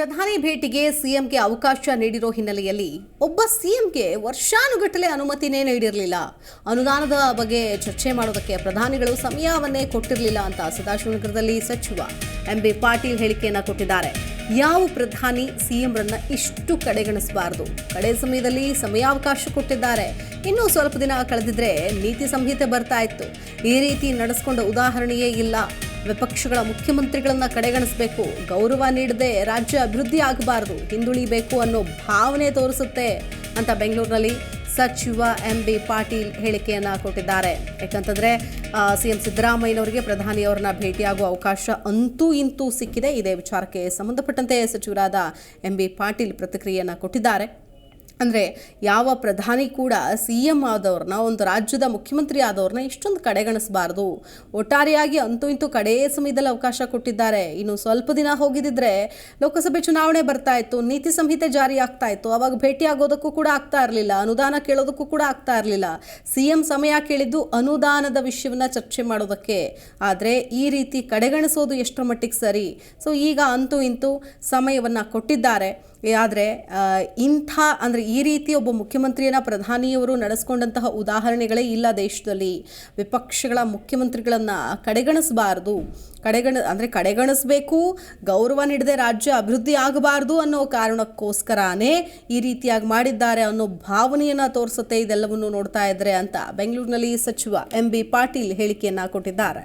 ಪ್ರಧಾನಿ ಭೇಟಿಗೆ ಸಿಎಂಗೆ ಅವಕಾಶ ನೀಡಿರೋ ಹಿನ್ನೆಲೆಯಲ್ಲಿ ಒಬ್ಬ ಸಿಎಂಗೆ ವರ್ಷಾನುಗಟ್ಟಲೆ ಅನುಮತಿನೇ ನೀಡಿರಲಿಲ್ಲ. ಅನುದಾನದ ಬಗ್ಗೆ ಚರ್ಚೆ ಮಾಡೋದಕ್ಕೆ ಪ್ರಧಾನಿಗಳು ಸಮಯವನ್ನೇ ಕೊಟ್ಟಿರಲಿಲ್ಲ ಅಂತ ಸದಾಶಿವನಗರದಲ್ಲಿ ಸಚಿವ ಎಂ ಬಿ ಪಾಟೀಲ್ ಹೇಳಿಕೆಯನ್ನ ಕೊಟ್ಟಿದ್ದಾರೆ. ಯಾವ ಪ್ರಧಾನಿ ಸಿಎಂರನ್ನ ಇಷ್ಟು ಕಡೆಗಣಿಸಬಾರದು? ಕಡೆ ಸಮಯದಲ್ಲಿ ಸಮಯಾವಕಾಶ ಕೊಟ್ಟಿದ್ದಾರೆ. ಇನ್ನೂ ಸ್ವಲ್ಪ ದಿನ ಕಳೆದಿದ್ರೆ ನೀತಿ ಸಂಹಿತೆ ಬರ್ತಾ ಇತ್ತು. ಈ ರೀತಿ ನಡೆಸ್ಕೊಂಡ ಉದಾಹರಣೆಯೇ ಇಲ್ಲ. ವಿಪಕ್ಷಗಳ ಮುಖ್ಯಮಂತ್ರಿಗಳನ್ನ ಕಡೆಗಣಿಸಬೇಕು. ಗೌರವ ನೀಡದೆ ರಾಜ್ಯ ಅಭಿವೃದ್ಧಿ ಆಗಬಾರದು. ಹಿಂದುಳಿಬೇಕು ಅನ್ನೋ ಭಾವನೆ ತೋರಿಸುತ್ತೆ ಅಂತ ಬೆಂಗಳೂರಿನಲ್ಲಿ ಸಚಿವ ಎಂ ಬಿ ಪಾಟೀಲ್ ಹೇಳಿಕೆಯನ್ನ ಕೊಟ್ಟಿದ್ದಾರೆ. ಯಾಕಂತಂದ್ರೆ ಸಿ ಎಂ ಸಿದ್ದರಾಮಯ್ಯನವರಿಗೆ ಪ್ರಧಾನಿಯವರನ್ನ ಭೇಟಿಯಾಗುವ ಅವಕಾಶ ಅಂತೂ ಇಂತೂ ಸಿಕ್ಕಿದೆ. ಇದೇ ವಿಚಾರಕ್ಕೆ ಸಂಬಂಧಪಟ್ಟಂತೆ ಸಚಿವರಾದ ಎಂ ಬಿ ಪಾಟೀಲ್ ಪ್ರತಿಕ್ರಿಯೆಯನ್ನು ಕೊಟ್ಟಿದ್ದಾರೆ. ಅಂದರೆ ಯಾವ ಪ್ರಧಾನಿ ಕೂಡ ಸಿ ಎಂ ಆದವ್ರನ್ನ, ಒಂದು ರಾಜ್ಯದ ಮುಖ್ಯಮಂತ್ರಿ ಆದವ್ರನ್ನ ಇಷ್ಟೊಂದು ಕಡೆಗಣಿಸಬಾರ್ದು. ಒಟ್ಟಾರೆಯಾಗಿ ಅಂತೂ ಇಂತೂ ಕಡೇ ಸಮಯದಲ್ಲಿ ಅವಕಾಶ ಕೊಟ್ಟಿದ್ದಾರೆ. ಇನ್ನು ಸ್ವಲ್ಪ ದಿನ ಹೋಗಿದ್ದಿದ್ರೆ ಲೋಕಸಭೆ ಚುನಾವಣೆ ಬರ್ತಾ ಇತ್ತು, ನೀತಿ ಸಂಹಿತೆ ಜಾರಿ ಆಗ್ತಾ ಇತ್ತು. ಅವಾಗ ಭೇಟಿ ಆಗೋದಕ್ಕೂ ಕೂಡ ಆಗ್ತಾ ಇರಲಿಲ್ಲ, ಅನುದಾನ ಕೇಳೋದಕ್ಕೂ ಕೂಡ ಆಗ್ತಾ ಇರಲಿಲ್ಲ. ಸಿ ಎಂ ಸಮಯ ಕೇಳಿದ್ದು ಅನುದಾನದ ವಿಷಯವನ್ನು ಚರ್ಚೆ ಮಾಡೋದಕ್ಕೆ. ಆದರೆ ಈ ರೀತಿ ಕಡೆಗಣಿಸೋದು ಎಷ್ಟರ ಮಟ್ಟಿಗೆ ಸರಿ? ಸೊ ಈಗ ಅಂತೂ ಇಂತೂ ಸಮಯವನ್ನು ಕೊಟ್ಟಿದ್ದಾರೆ. ಆದರೆ ಇಂಥ ಅಂದರೆ ಈ ರೀತಿ ಒಬ್ಬ ಮುಖ್ಯಮಂತ್ರಿಯನ್ನು ಪ್ರಧಾನಿಯವರು ನಡೆಸ್ಕೊಂಡಂತಹ ಉದಾಹರಣೆಗಳೇ ಇಲ್ಲ ದೇಶದಲ್ಲಿ. ವಿಪಕ್ಷಗಳ ಮುಖ್ಯಮಂತ್ರಿಗಳನ್ನು ಕಡೆಗಣಿಸಬಾರ್ದು. ಕಡೆಗಣ, ಅಂದರೆ ಕಡೆಗಣಿಸಬೇಕು, ಗೌರವ ನೀಡದೆ ರಾಜ್ಯ ಅಭಿವೃದ್ಧಿ ಆಗಬಾರ್ದು ಅನ್ನೋ ಕಾರಣಕ್ಕೋಸ್ಕರನೇ ಈ ರೀತಿಯಾಗಿ ಮಾಡಿದ್ದಾರೆ ಅನ್ನೋ ಭಾವನೆಯನ್ನು ತೋರಿಸುತ್ತೆ ಇದೆಲ್ಲವನ್ನು ನೋಡ್ತಾ ಇದ್ದರೆ ಅಂತ ಬೆಂಗಳೂರಿನಲ್ಲಿ ಸಚಿವ ಎಂ ಬಿ ಪಾಟೀಲ್ ಹೇಳಿಕೆಯನ್ನು ಕೊಟ್ಟಿದ್ದಾರೆ.